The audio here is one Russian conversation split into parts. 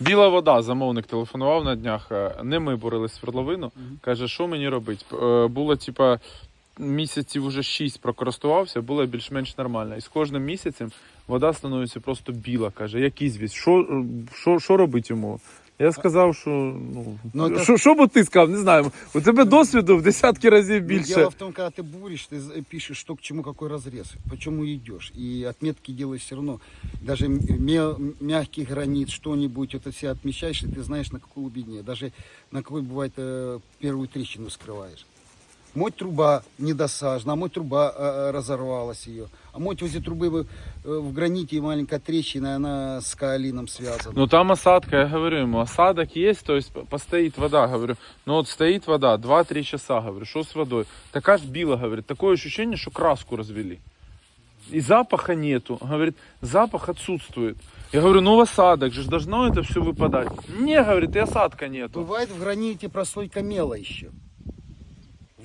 Біла вода, замовник телефонував на днях. е, Не ми бурили свердловину. Каже, що мені робить? Е, Було типа місяців уже 6 прокористувався, було більш-менш нормально. І з кожним місяцем вода становиться просто біла. Каже, як ізвість. Що, е, що, що робить йому? Я сказав, що ну, Ну, це- що, що б ти сказав, не знаю. У тебе досвіду в десятки разів Ну, більше. Дело в том, когда ты буришь, ты з- пишешь, что к чему, какой разрез, почему идешь. И отметки делаешь все равно. Даже мя- мягкий гранит, что-нибудь, это все отмечаешь, и ты знаешь, на какой глубине. Даже на какой, бывает, э, первую трещину скрываешь. Мой труба недосажена, а мой труба э, разорвалась ее. А мой возле трубы э, в граните маленькая трещина, она с каолином связана. Ну там осадка, я говорю ему, осадок есть, то есть постоит вода, говорю, ну вот стоит вода 2-3 часа, говорю, что с водой? Такая ж била, говорит, такое ощущение, что краску развели. И запаха нету, говорит, запах отсутствует. Я говорю, ну осадок же должно это все выпадать. Не, говорит, и осадка нету. Бывает в граните прослойка мела еще.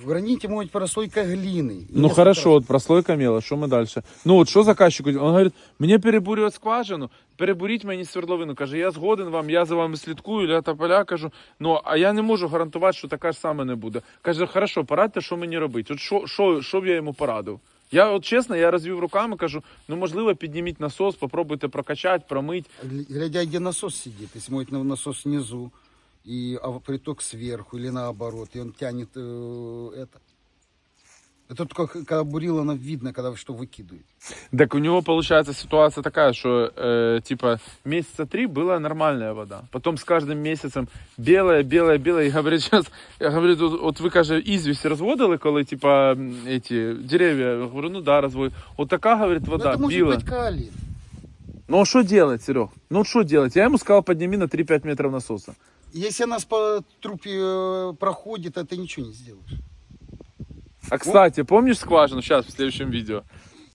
В граните может быть прослойка глины. И Ну несколько хорошо, раз. вот прослойка мела, что мы дальше? Ну вот что заказчику? Он говорит, мне перебурювати скважину, перебуріть мені свердловину. Каже, я згоден вам, я за вами слідкую, я тополя кажу. Ну а я не можу гарантувати, що така ж саме не буде. Каже, хорошо, порадьте, що мені робити. От що, що, що б я йому порадив? Я от чесно, я розвів руками, кажу, ну можливо, підніміть насос, попробуйте прокачати, промить. Гля- Глядя, где насос сидит, если мой на- насос внизу, и а приток сверху или наоборот, и он тянет э, это. Это только х- когда бурило, видно, когда что выкидывает. Так у него получается ситуация такая, что э, типа месяца три была нормальная вода, потом с каждым месяцем белая, белая, белая. И говорит сейчас, я говорю, вот, вот ви каже, ізвість розводили, коли типа м, эти деревья, я говорю, ну да, розводили. Вот така, говорит, Но вода, это может біла. быть калий. Ну а что делать, Серег? Ну что делать? Я ему сказал, подними на 3-5 метров насоса. Если она по трупе э, проходит, а ты ничего не сделаешь. А кстати, помнишь скважину? Сейчас, в следующем видео.